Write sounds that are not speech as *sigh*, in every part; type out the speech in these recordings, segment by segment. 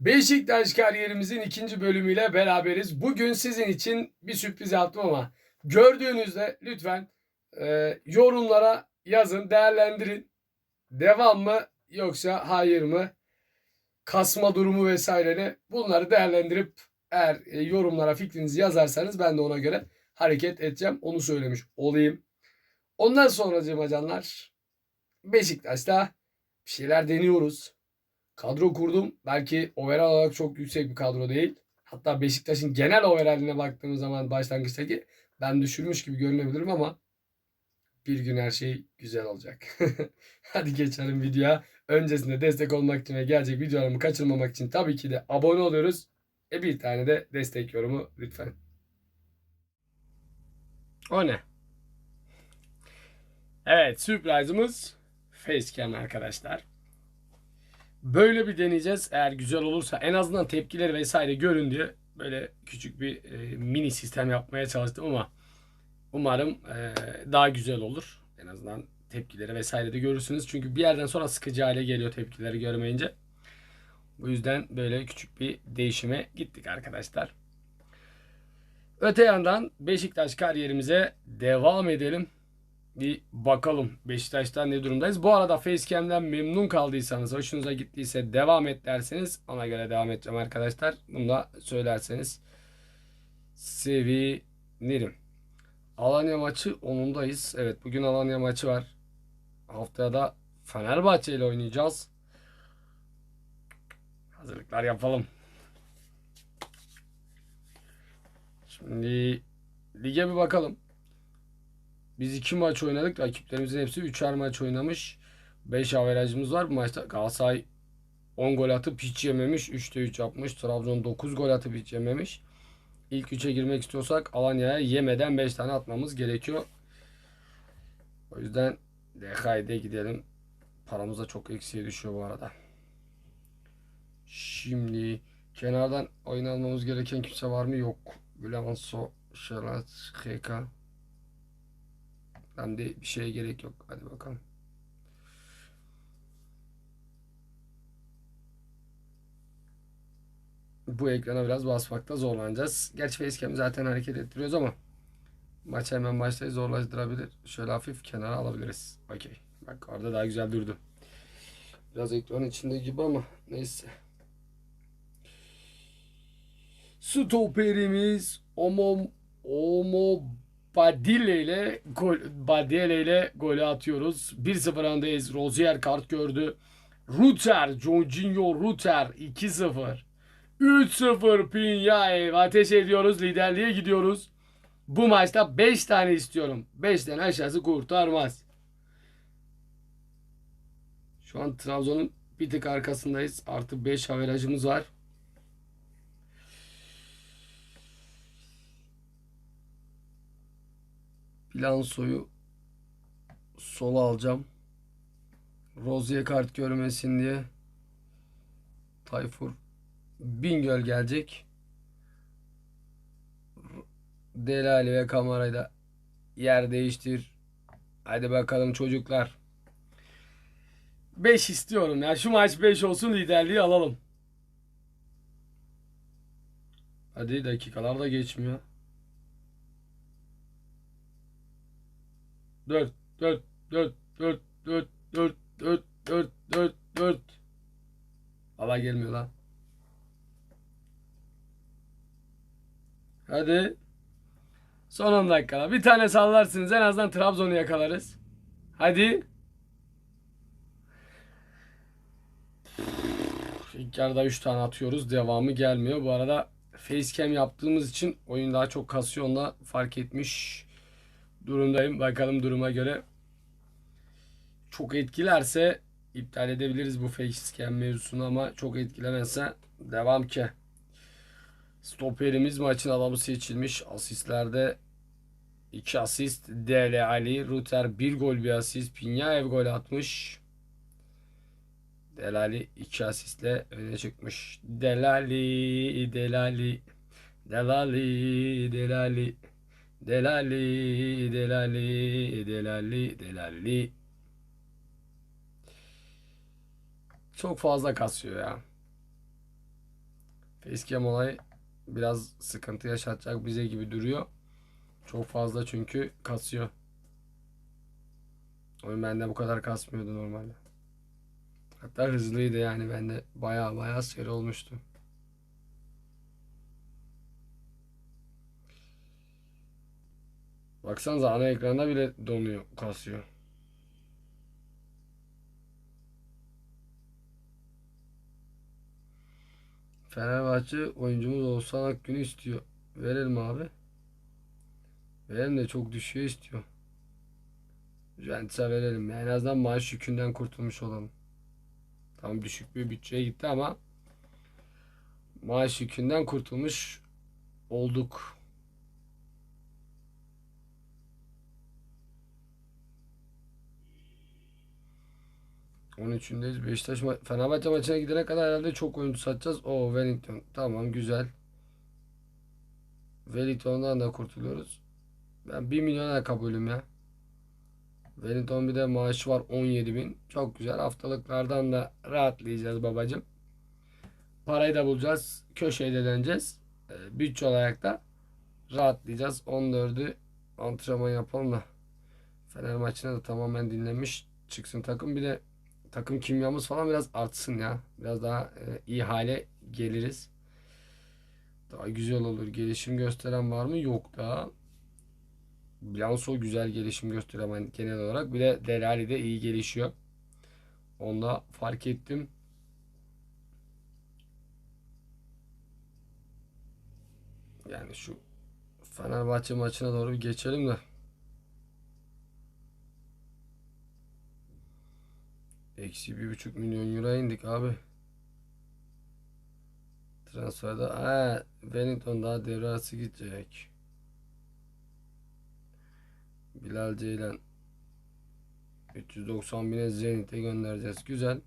Beşiktaş kariyerimizin ikinci bölümüyle beraberiz. Bugün sizin için bir sürpriz yaptım ama gördüğünüzde lütfen e, yorumlara yazın, değerlendirin. Devam mı yoksa hayır mı? Kasma durumu vesaireni bunları değerlendirip eğer e, yorumlara fikrinizi yazarsanız ben de ona göre hareket edeceğim. Onu söylemiş olayım. Ondan sonra canlar Beşiktaş'ta bir şeyler deniyoruz. Kadro kurdum. Belki overall olarak çok yüksek bir kadro değil. Hatta Beşiktaş'ın genel overaline baktığımız zaman başlangıçtaki ben düşürmüş gibi görünebilirim ama bir gün her şey güzel olacak. *laughs* Hadi geçelim videoya. Öncesinde destek olmak için ve gelecek videolarımı kaçırmamak için tabii ki de abone oluyoruz. E bir tane de destek yorumu lütfen. O ne? Evet, sürprizimiz facecam arkadaşlar. Böyle bir deneyeceğiz. Eğer güzel olursa en azından tepkileri vesaire görün diye böyle küçük bir e, mini sistem yapmaya çalıştım ama umarım e, daha güzel olur. En azından tepkileri vesaire de görürsünüz. Çünkü bir yerden sonra sıkıcı hale geliyor tepkileri görmeyince. Bu yüzden böyle küçük bir değişime gittik arkadaşlar. Öte yandan Beşiktaş kariyerimize devam edelim. Bir bakalım Beşiktaş'tan ne durumdayız. Bu arada Facecam'den memnun kaldıysanız, hoşunuza gittiyse devam et derseniz ona göre devam edeceğim arkadaşlar. Bunu da söylerseniz sevinirim. Alanya maçı 10'undayız. Evet bugün Alanya maçı var. Haftaya da Fenerbahçe ile oynayacağız. Hazırlıklar yapalım. Şimdi lige bir bakalım. Biz iki maç oynadık. Rakiplerimizin hepsi üçer maç oynamış. 5 averajımız var. Bu maçta Galatasaray 10 gol atıp hiç yememiş. 3'te 3 yapmış. Trabzon 9 gol atıp hiç yememiş. İlk 3'e girmek istiyorsak Alanya'ya yemeden 5 tane atmamız gerekiyor. O yüzden DK'de gidelim. Paramız da çok eksiye düşüyor bu arada. Şimdi kenardan oyun almamız gereken kimse var mı? Yok. Gülemanso, Şerat, HK. Ben de bir şeye gerek yok. Hadi bakalım. Bu ekrana biraz basmakta zorlanacağız. Gerçi facecam zaten hareket ettiriyoruz ama maç hemen başlayı zorlaştırabilir. Şöyle hafif kenara alabiliriz. Okey. Bak orada daha güzel durdu. Biraz ekran içinde gibi ama neyse. Stoperimiz Omo Omo Badile ile gol Badile ile golü atıyoruz. 1-0 öndeyiz. Rozier kart gördü. Ruter, Jorginho Ruter 2-0. 3-0 Pinyaev ateş ediyoruz. Liderliğe gidiyoruz. Bu maçta 5 tane istiyorum. 5'ten aşağısı kurtarmaz. Şu an Trabzon'un bir tık arkasındayız. Artı 5 averajımız var. Bilansoyu sola alacağım. Rozier kart görmesin diye. Tayfur Bingöl gelecek. Delali ve kamerayı da yer değiştir. Hadi bakalım çocuklar. 5 istiyorum ya. Şu maç 5 olsun liderliği alalım. Hadi dakikalar da geçmiyor. 4 4 4 4 4 4 4 4 4 4 Valla gelmiyor lan. Hadi. Son 10 dakikada. Bir tane sallarsınız. En azından Trabzon'u yakalarız. Hadi. İlk yarıda 3 tane atıyoruz. Devamı gelmiyor. Bu arada facecam yaptığımız için oyun daha çok kasıyor. Onu da fark etmiş durumdayım. Bakalım duruma göre. Çok etkilerse iptal edebiliriz bu facecam mevzusunu ama çok etkilemezse devam ki. Stoperimiz maçın adamı seçilmiş. Asistlerde 2 asist. Dele Ali. Ruter 1 gol bir asist. Pinyaev gol atmış. Delali 2 asistle öne çıkmış. Delali, Delali, Delali, Delali, Delali, Delali, Delali, Delali. Çok fazla kasıyor ya. Facecam olayı biraz sıkıntı yaşatacak bize gibi duruyor. Çok fazla çünkü kasıyor. Oyun bende bu kadar kasmıyordu normalde. Hatta hızlıydı yani bende baya baya seri olmuştu. Baksanıza ana ekranda bile donuyor, kasıyor. Fenerbahçe oyuncumuz Oğuzhan Akgün'ü istiyor. Verelim abi. Verelim de çok düşüyor istiyor. Juventus'a verelim. En azından maaş yükünden kurtulmuş olalım. Tam düşük bir bütçeye gitti ama maaş yükünden kurtulmuş olduk. On üçündeyiz. Beşiktaş ma- Fenerbahçe maçına gidene kadar herhalde çok oyuncu satacağız. O Wellington. Tamam güzel. Wellington'dan da kurtuluyoruz. Ben 1 milyona kabulüm ya. Wellington bir de maaşı var 17 bin. Çok güzel. Haftalıklardan da rahatlayacağız babacım. Parayı da bulacağız. Köşeyi de döneceğiz. Ee, bütçe olarak da rahatlayacağız. 14'ü antrenman yapalım da. Fener maçına da tamamen dinlenmiş çıksın takım. Bir de takım kimyamız falan biraz artsın ya. Biraz daha e, iyi hale geliriz. Daha güzel olur. Gelişim gösteren var mı? Yok daha. Blanso güzel gelişim gösteriyor ben genel olarak. Bir de Delali de iyi gelişiyor. Onu da fark ettim. Yani şu Fenerbahçe maçına doğru bir geçelim de. Eksi bir buçuk milyon euro indik abi. Transferde ha, Wellington daha devre gidecek. Bilal Ceylan 390 bine Zenit'e göndereceğiz. Güzel.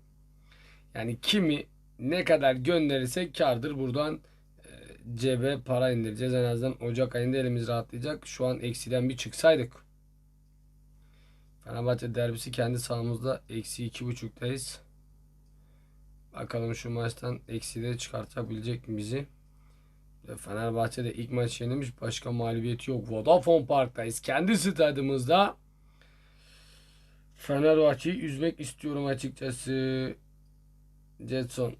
Yani kimi ne kadar gönderirsek kardır. Buradan e, cebe para indireceğiz. En azından Ocak ayında elimiz rahatlayacak. Şu an eksiden bir çıksaydık. Fenerbahçe derbisi kendi sahamızda eksi iki buçuktayız. Bakalım şu maçtan eksi de çıkartabilecek mi bizi? Ve Fenerbahçe de ilk maç yenilmiş. Başka mağlubiyeti yok. Vodafone Park'tayız. Kendi stadımızda. Fenerbahçe'yi üzmek istiyorum açıkçası. Jetson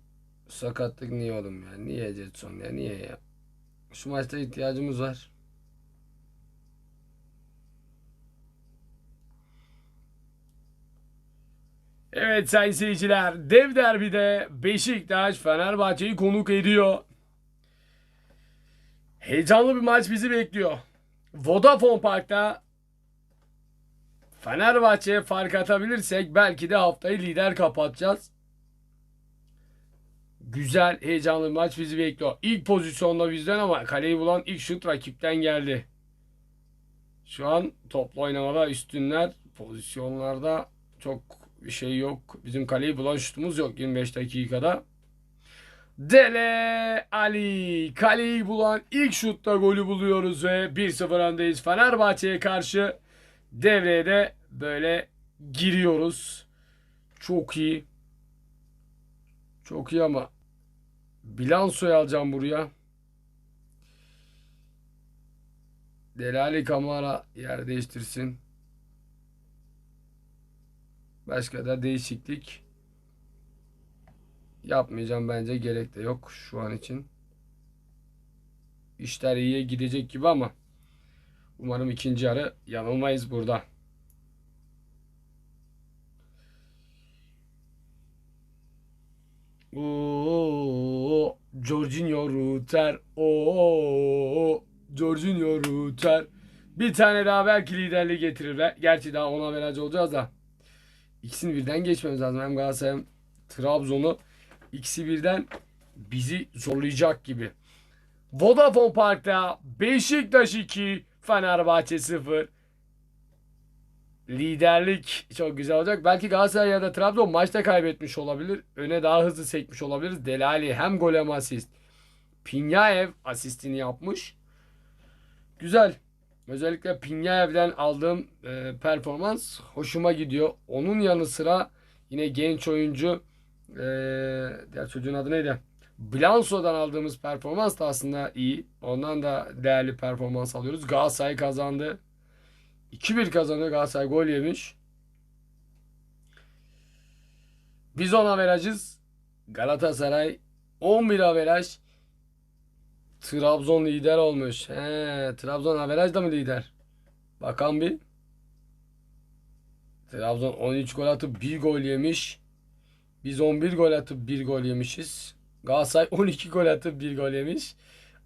sakatlık niye oğlum ya? Niye Jetson ya? Niye ya? Şu maçta ihtiyacımız var. Evet sayın seyirciler. Dev derbide Beşiktaş Fenerbahçe'yi konuk ediyor. Heyecanlı bir maç bizi bekliyor. Vodafone Park'ta Fenerbahçe'ye fark atabilirsek belki de haftayı lider kapatacağız. Güzel, heyecanlı bir maç bizi bekliyor. İlk pozisyonda bizden ama kaleyi bulan ilk şut rakipten geldi. Şu an toplu oynamada üstünler. Pozisyonlarda çok bir şey yok. Bizim kaleyi bulan şutumuz yok 25 dakikada. Dele Ali kaleyi bulan ilk şutta golü buluyoruz ve 1-0 öndeyiz Fenerbahçe'ye karşı devreye de böyle giriyoruz. Çok iyi. Çok iyi ama bilansoyu alacağım buraya. Delali Kamara yer değiştirsin. Başka da değişiklik yapmayacağım bence gerek de yok şu an için. İşler iyiye gidecek gibi ama umarım ikinci yarı yanılmayız burada. Oo, Jorginho Ruter. Oo, Jorginho Ruter. Bir tane daha belki liderliği getirir. Gerçi daha ona veracı olacağız da. İkisini birden geçmemiz lazım. Hem Galatasaray hem Trabzon'u ikisi birden bizi zorlayacak gibi. Vodafone Park'ta Beşiktaş 2, Fenerbahçe 0. Liderlik çok güzel olacak. Belki Galatasaray ya da Trabzon maçta kaybetmiş olabilir. Öne daha hızlı sekmiş olabiliriz. Delali hem gol hem asist. Pinyaev asistini yapmış. Güzel. Özellikle Pinyaev'den aldığım e, performans hoşuma gidiyor. Onun yanı sıra yine genç oyuncu e, diğer çocuğun adı neydi? Blanso'dan aldığımız performans da aslında iyi. Ondan da değerli performans alıyoruz. Galatasaray kazandı. 2-1 kazanıyor. Galatasaray gol yemiş. Biz 10 averajız. Galatasaray 11 averaj. Trabzon lider olmuş. He, Trabzon averaj da mı lider? Bakan bir. Trabzon 13 gol atıp 1 gol yemiş. Biz 11 gol atıp 1 gol yemişiz. Galatasaray *laughs* 12 gol atıp 1 gol yemiş.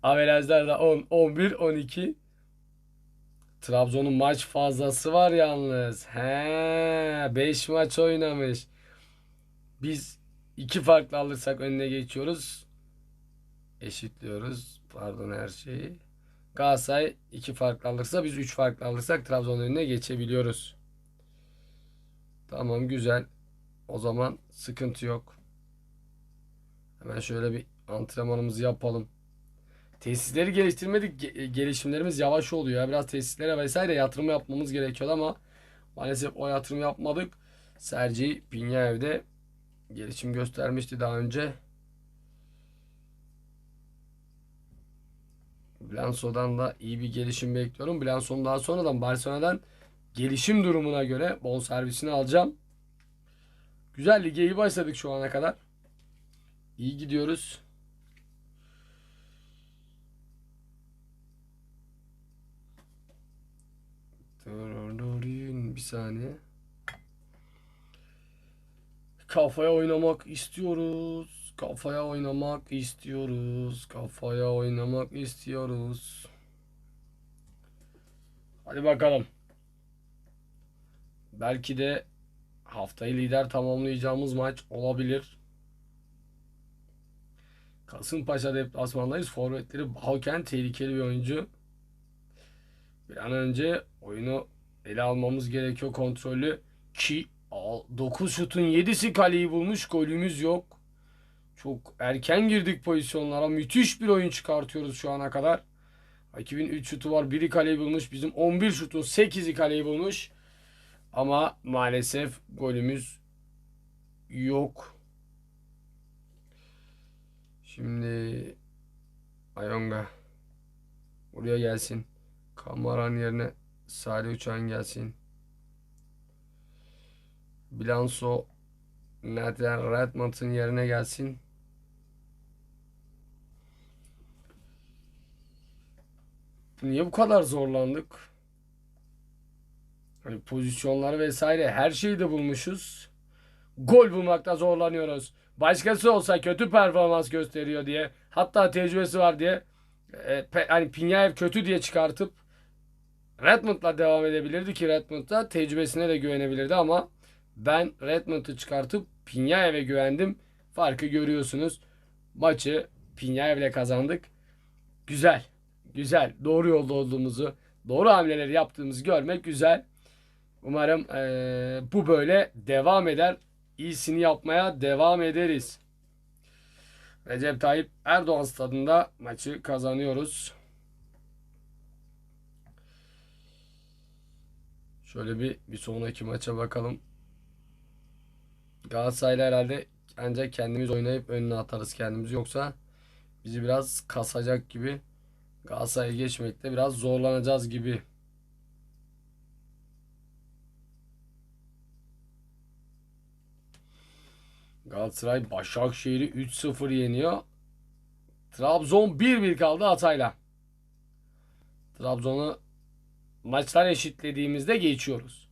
Averajlar da 10, 11, 12. Trabzon'un maç fazlası var yalnız. He, 5 maç oynamış. Biz 2 farklı alırsak önüne geçiyoruz. Eşitliyoruz. Pardon her şeyi. Galatasaray 2 farklı alırsa biz 3 farklı alırsak Trabzon'un önüne geçebiliyoruz. Tamam güzel. O zaman sıkıntı yok. Hemen şöyle bir antrenmanımızı yapalım. Tesisleri geliştirmedik. Ge- gelişimlerimiz yavaş oluyor. Biraz tesislere vesaire yatırım yapmamız gerekiyordu ama maalesef o yatırım yapmadık. Sergi Pinyev'de gelişim göstermişti daha önce. Blanso'dan da iyi bir gelişim bekliyorum. Blanso'nun daha sonradan Barcelona'dan gelişim durumuna göre bonservisini alacağım. Güzel lige iyi başladık şu ana kadar. İyi gidiyoruz. Bir saniye. Kafaya oynamak istiyoruz. Kafaya oynamak istiyoruz. Kafaya oynamak istiyoruz. Hadi bakalım. Belki de haftayı lider tamamlayacağımız maç olabilir. Kasımpaşa deplasmandayız. Forvetleri Balken tehlikeli bir oyuncu. Bir an önce oyunu ele almamız gerekiyor kontrolü. Ki 9 şutun 7'si kaleyi bulmuş. Golümüz yok. Çok erken girdik pozisyonlara. Müthiş bir oyun çıkartıyoruz şu ana kadar. Rakibin 3 şutu var. Biri kaleyi bulmuş. Bizim 11 şutun 8'i kaleyi bulmuş. Ama maalesef golümüz yok. Şimdi Ayonga buraya gelsin. Kamaran yerine Salih Uçan gelsin. Bilanso Nathan Redmond'un yerine gelsin. Niye bu kadar zorlandık? Hani pozisyonları vesaire her şeyi de bulmuşuz. Gol bulmakta zorlanıyoruz. Başkası olsa kötü performans gösteriyor diye hatta tecrübesi var diye e, pe, hani Pinyaev kötü diye çıkartıp Redmond'la devam edebilirdi ki Redmond'da tecrübesine de güvenebilirdi ama ben Redmond'u çıkartıp Pinyaev'e güvendim. Farkı görüyorsunuz. Maçı Pinyaev'le kazandık. Güzel. Güzel. Doğru yolda olduğumuzu, doğru hamleleri yaptığımızı görmek güzel. Umarım eee, bu böyle devam eder. İyisini yapmaya devam ederiz. Recep Tayyip Erdoğan stadında maçı kazanıyoruz. Şöyle bir bir sonraki maça bakalım. Galatasaray'la herhalde ancak kendimiz oynayıp önüne atarız kendimizi yoksa bizi biraz kasacak gibi. Galatasaray'a geçmekte biraz zorlanacağız gibi. Galatasaray Başakşehir'i 3-0 yeniyor. Trabzon 1-1 kaldı Hatay'la. Trabzon'u maçlar eşitlediğimizde geçiyoruz.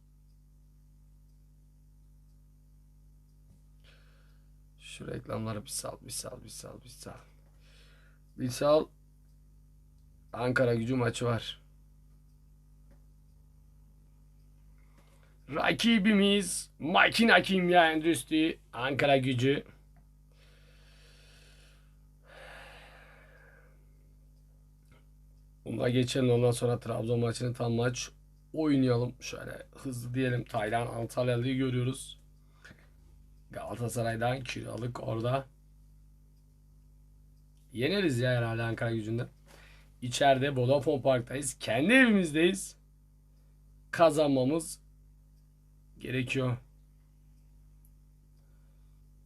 Şu reklamları bir sal, bir sal, bir sal, bir sal. Bir sal. Ankara gücü maçı var. Rakibimiz Makina Kimya Endüstri Ankara gücü. Buna geçelim ondan sonra Trabzon maçını tam maç oynayalım. Şöyle hızlı diyelim. Taylan Antalyalı'yı görüyoruz. Galatasaray'dan kiralık orada. Yeneriz ya herhalde Ankara gücünde. İçeride Vodafone Park'tayız. Kendi evimizdeyiz. Kazanmamız gerekiyor.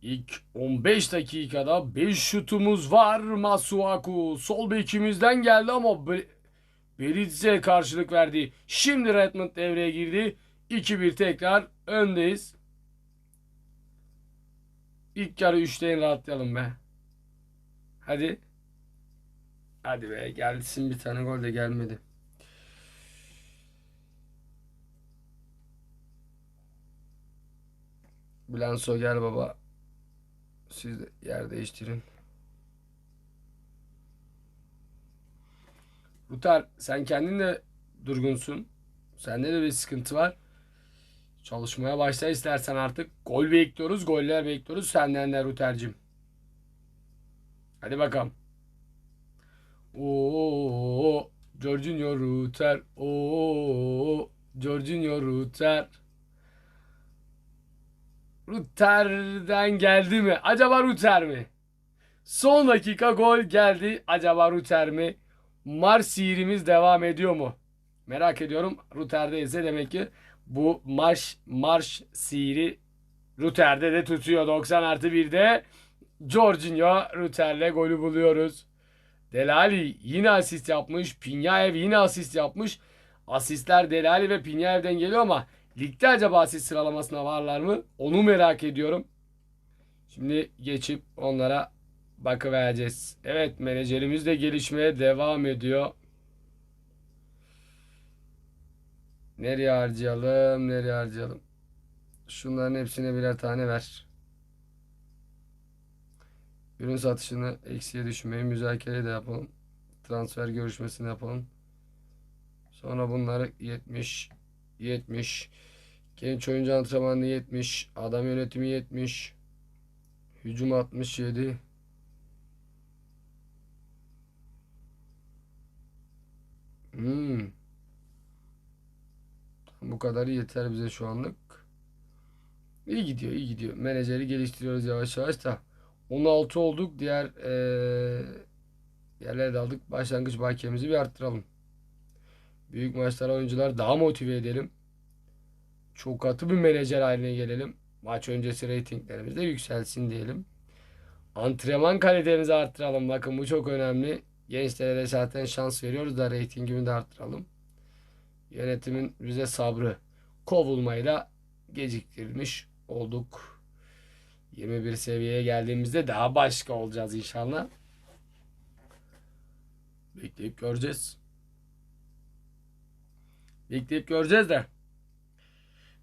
İlk 15 dakikada 5 şutumuz var. Masuaku sol bekimizden geldi ama Be- Beriz'e karşılık verdi. Şimdi Redmond devreye girdi. 2-1 tekrar öndeyiz. İlk yarı 3'te rahatlayalım be. Hadi. Hadi be gelsin bir tane gol de gelmedi. Blanso gel baba. Siz de yer değiştirin. Rutar sen kendin de durgunsun. Sende de bir sıkıntı var. Çalışmaya başla istersen artık. Gol bekliyoruz, goller bekliyoruz senden de Ruter'cim. Hadi bakalım. Oo, Jorginho Ruter. Oo, Jorginho Ruter. Ruter'den geldi mi? Acaba Ruter mi? Son dakika gol geldi. Acaba Ruter mi? Mars sihirimiz devam ediyor mu? Merak ediyorum. Ruter'deyse demek ki bu marş marş sihiri Ruter'de de tutuyor. 90 artı 1'de Jorginho Ruter'le golü buluyoruz. Delali yine asist yapmış. Pinyaev yine asist yapmış. Asistler Delali ve Pinyaev'den geliyor ama ligde acaba asist sıralamasına varlar mı? Onu merak ediyorum. Şimdi geçip onlara bakıvereceğiz. Evet menajerimiz de gelişmeye devam ediyor. Nereye harcayalım? Nereye harcayalım? Şunların hepsine birer tane ver. Ürün satışını eksiye düşmeyi müzakere de yapalım. Transfer görüşmesini yapalım. Sonra bunları 70 70 genç oyuncu antrenmanı 70 adam yönetimi 70 hücum 67 Hmm. Bu kadarı yeter bize şu anlık. İyi gidiyor, iyi gidiyor. Menajeri geliştiriyoruz yavaş yavaş da. 16 olduk. Diğer eee yerlere de aldık. Başlangıç bakiyemizi bir arttıralım. Büyük maçlara oyuncular daha motive edelim. Çok katı bir menajer haline gelelim. Maç öncesi reytinglerimiz de yükselsin diyelim. Antrenman kalitemizi arttıralım. Bakın bu çok önemli. Gençlere de zaten şans veriyoruz da reytingimi de arttıralım. Yönetimin bize sabrı kovulmayla geciktirilmiş olduk. 21 seviyeye geldiğimizde daha başka olacağız inşallah. Bekleyip göreceğiz. Bekleyip göreceğiz de.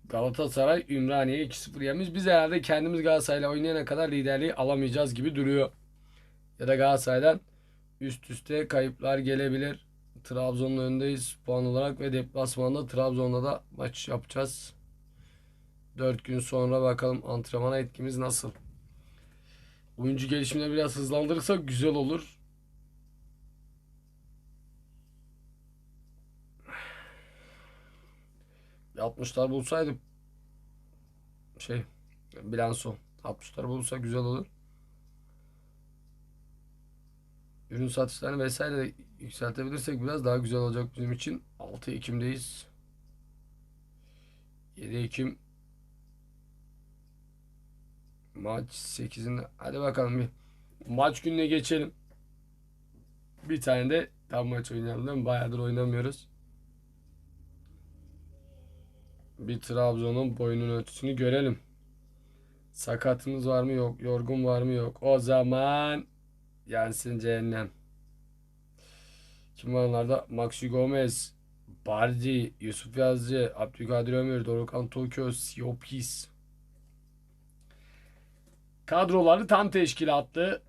Galatasaray Ümraniye 2-0 yemiş. Biz herhalde kendimiz Galatasaray'la oynayana kadar liderliği alamayacağız gibi duruyor. Ya da Galatasaray'dan üst üste kayıplar gelebilir. Trabzon'un önündeyiz puan olarak ve deplasmanda Trabzon'da da maç yapacağız. 4 gün sonra bakalım antrenmana etkimiz nasıl. Oyuncu gelişimini biraz hızlandırırsak güzel olur. Bir 60'lar bulsaydı şey bilanso 60'lar bulsa güzel olur. Ürün satışlarını vesaire de yükseltebilirsek biraz daha güzel olacak bizim için. 6 Ekim'deyiz. 7 Ekim maç 8'inde. Hadi bakalım bir maç gününe geçelim. Bir tane de tam maç oynayalım? Bayağıdır oynamıyoruz. Bir Trabzon'un boyunun ölçüsünü görelim. Sakatımız var mı yok. Yorgun var mı yok. O zaman yansın cehennem. Kim var onlarda? Maxi Gomez, Bardi, Yusuf Yazıcı, Abdülkadir Ömür, Dorukhan Tokyo, Siopis. Kadroları tam teşkilatlı.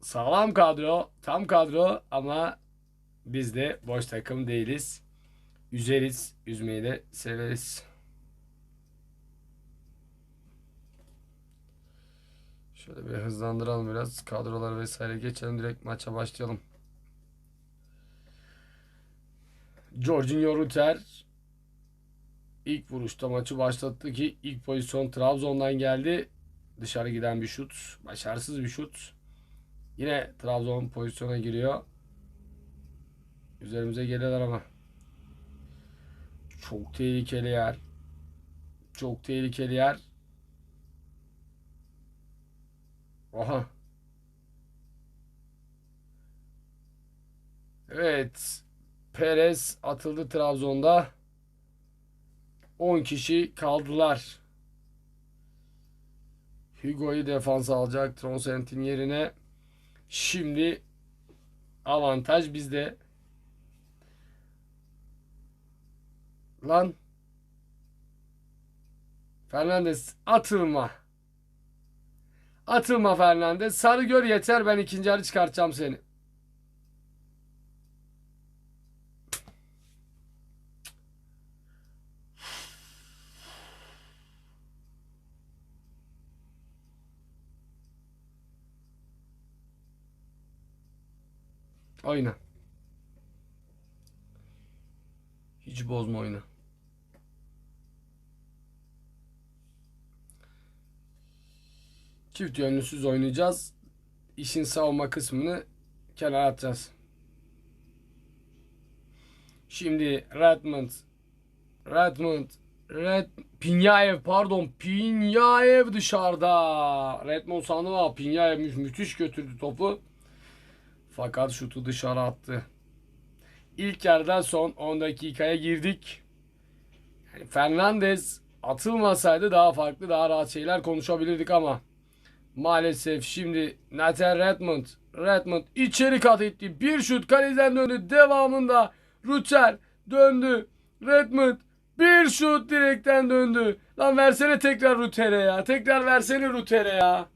Sağlam kadro, tam kadro ama biz de boş takım değiliz. Üzeriz, üzmeyi de severiz. Şöyle bir hızlandıralım biraz. Kadrolar vesaire geçelim. Direkt maça başlayalım. Jorginho Ruter ilk vuruşta maçı başlattı ki ilk pozisyon Trabzon'dan geldi. Dışarı giden bir şut. Başarısız bir şut. Yine Trabzon pozisyona giriyor. Üzerimize geliyorlar ama. Çok tehlikeli yer. Çok tehlikeli yer. Aha. Evet. Perez atıldı Trabzon'da. 10 kişi kaldılar. Hugo'yu defans alacak Tronsent'in yerine. Şimdi avantaj bizde. Lan. Fernandez atılma. Atılma Fernandez. Sarı gör yeter ben ikinci yarı çıkartacağım seni. Oyna. Hiç bozma oyna. Çift yönlüsüz oynayacağız. İşin savunma kısmını kenara atacağız. Şimdi Redmond Redmond Red Pinyaev pardon Pinyaev dışarıda. Redmond sandım ama Pinyaev mü- müthiş götürdü topu. Fakat şutu dışarı attı. İlk yarıdan son 10 dakikaya girdik. Yani Fernandez atılmasaydı daha farklı, daha rahat şeyler konuşabilirdik ama maalesef şimdi Nathan Redmond Redmond içeri kat etti. Bir şut kaleden döndü. Devamında Rucher döndü. Redmond bir şut direkten döndü. Lan versene tekrar Ruter'e ya. Tekrar versene Ruter'e ya.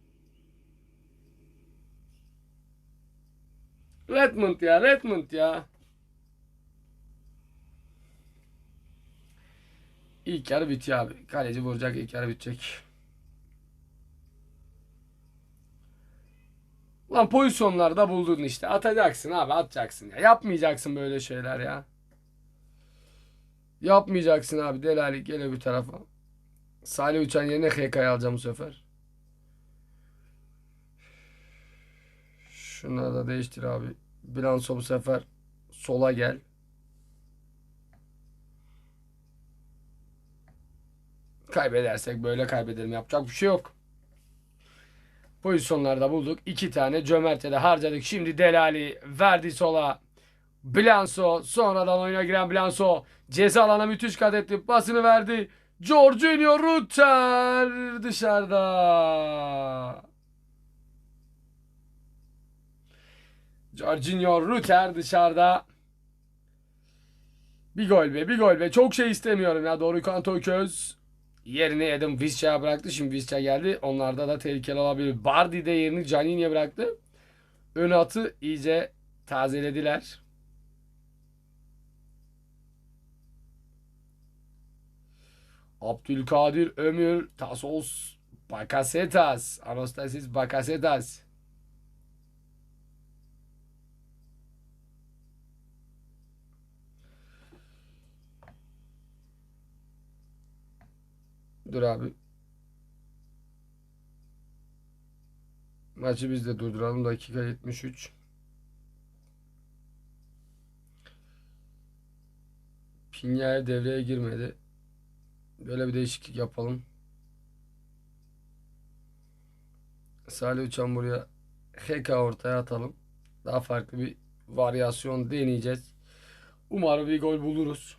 Redmond ya Redmond ya. İlk yarı bitiyor abi. Kaleci vuracak ilk yarı bitecek. Lan pozisyonlarda buldun işte. Atacaksın abi atacaksın ya. Yapmayacaksın böyle şeyler ya. Yapmayacaksın abi. Delali gel bir tarafa. Salih Uçan yerine HK'yı alacağım bu sefer. Şunları da değiştir abi. Bilanso bu sefer sola gel. Kaybedersek böyle kaybedelim. Yapacak bir şey yok. Pozisyonlarda bulduk. İki tane cömertede harcadık. Şimdi Delali verdi sola. Blanso sonradan oyuna giren Blanso ceza alana müthiş kat etti. Pasını verdi. Jorginho Rutter dışarıda. Jorginho Rutter dışarıda. Bir gol be bir gol be. Çok şey istemiyorum ya. Doğru Kanto Köz. Yerine Adam Visca'ya bıraktı. Şimdi Visca geldi. Onlarda da tehlikeli olabilir. Bardi de yerini Canini'ye bıraktı. Ön atı iyice tazelediler. Abdülkadir Ömür Tasos Bakasetas Anastasis Bakasetas Dur abi. Maçı biz de durduralım. Dakika 73. Pinya'ya devreye girmedi. Böyle bir değişiklik yapalım. Salih Uçan buraya HK ortaya atalım. Daha farklı bir varyasyon deneyeceğiz. Umarım bir gol buluruz.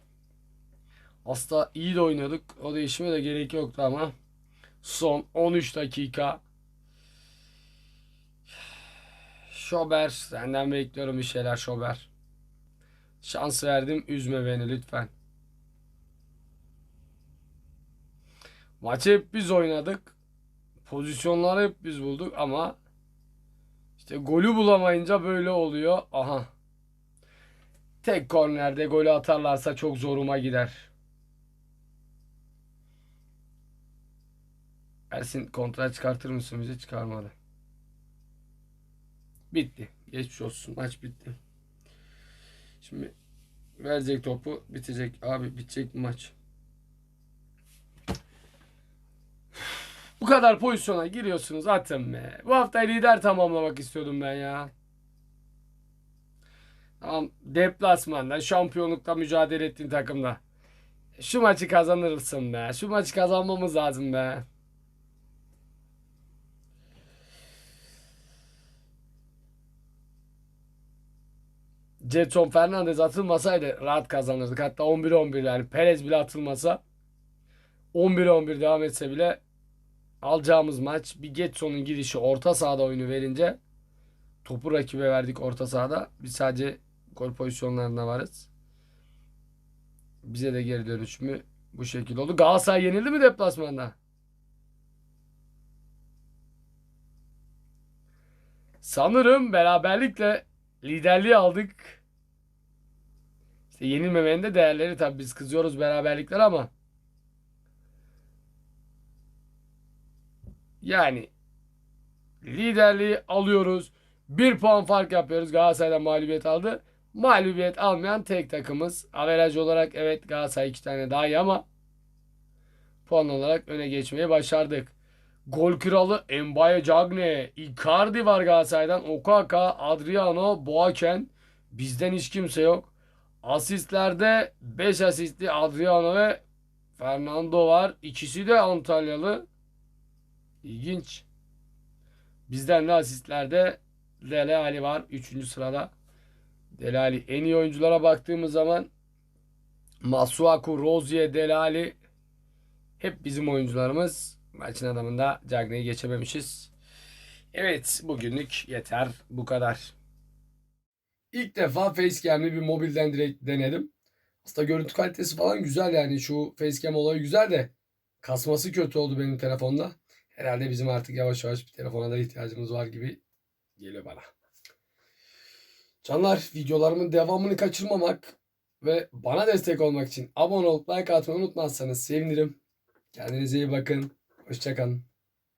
Aslında iyi de oynuyorduk. O değişime de gerek yoktu ama son 13 dakika Şober senden bekliyorum bir şeyler Şober. Şans verdim üzme beni lütfen. Maçı hep biz oynadık. Pozisyonları hep biz bulduk ama işte golü bulamayınca böyle oluyor. Aha. Tek kornerde golü atarlarsa çok zoruma gider. Ersin kontra çıkartır mısın bize? Çıkarmadı. Bitti. Geçmiş olsun. Maç bitti. Şimdi verecek topu bitecek. Abi bitecek maç? Bu kadar pozisyona giriyorsunuz atın be. Bu hafta lider tamamlamak istiyordum ben ya. Tamam deplasmanda şampiyonlukta mücadele ettiğin takımda. Şu maçı kazanırsın be. Şu maçı kazanmamız lazım be. Jetson Fernandez atılmasaydı rahat kazanırdık. Hatta 11-11 yani Perez bile atılmasa 11-11 devam etse bile alacağımız maç bir Getson'un girişi orta sahada oyunu verince topu rakibe verdik orta sahada. Biz sadece gol pozisyonlarında varız. Bize de geri dönüş mü bu şekilde oldu. Galatasaray yenildi mi deplasmanda? Sanırım beraberlikle liderliği aldık. İşte yenilmemenin de değerleri tabii biz kızıyoruz beraberlikler ama yani liderliği alıyoruz. Bir puan fark yapıyoruz. Galatasaray'dan mağlubiyet aldı. Mağlubiyet almayan tek takımız. Averaj olarak evet Galatasaray iki tane daha iyi ama puan olarak öne geçmeyi başardık. Gol kralı Mbaye Cagne, Icardi var Galatasaray'dan. Okaka, Adriano, Boaken. Bizden hiç kimse yok. Asistlerde 5 asistli Adriano ve Fernando var. İkisi de Antalyalı. İlginç. Bizden de asistlerde Dele Ali var. 3. sırada. Dele Ali. En iyi oyunculara baktığımız zaman Masuaku, Rozier, Dele Ali hep bizim oyuncularımız. Maçın adamında Cagney'i geçememişiz. Evet bugünlük yeter. Bu kadar. İlk defa facecam'li bir mobilden direkt denedim. Aslında görüntü kalitesi falan güzel yani. Şu facecam olayı güzel de kasması kötü oldu benim telefonda. Herhalde bizim artık yavaş yavaş bir telefona da ihtiyacımız var gibi geliyor bana. Canlar videolarımın devamını kaçırmamak ve bana destek olmak için abone olup like atmayı unutmazsanız sevinirim. Kendinize iyi bakın. Hoşçakalın.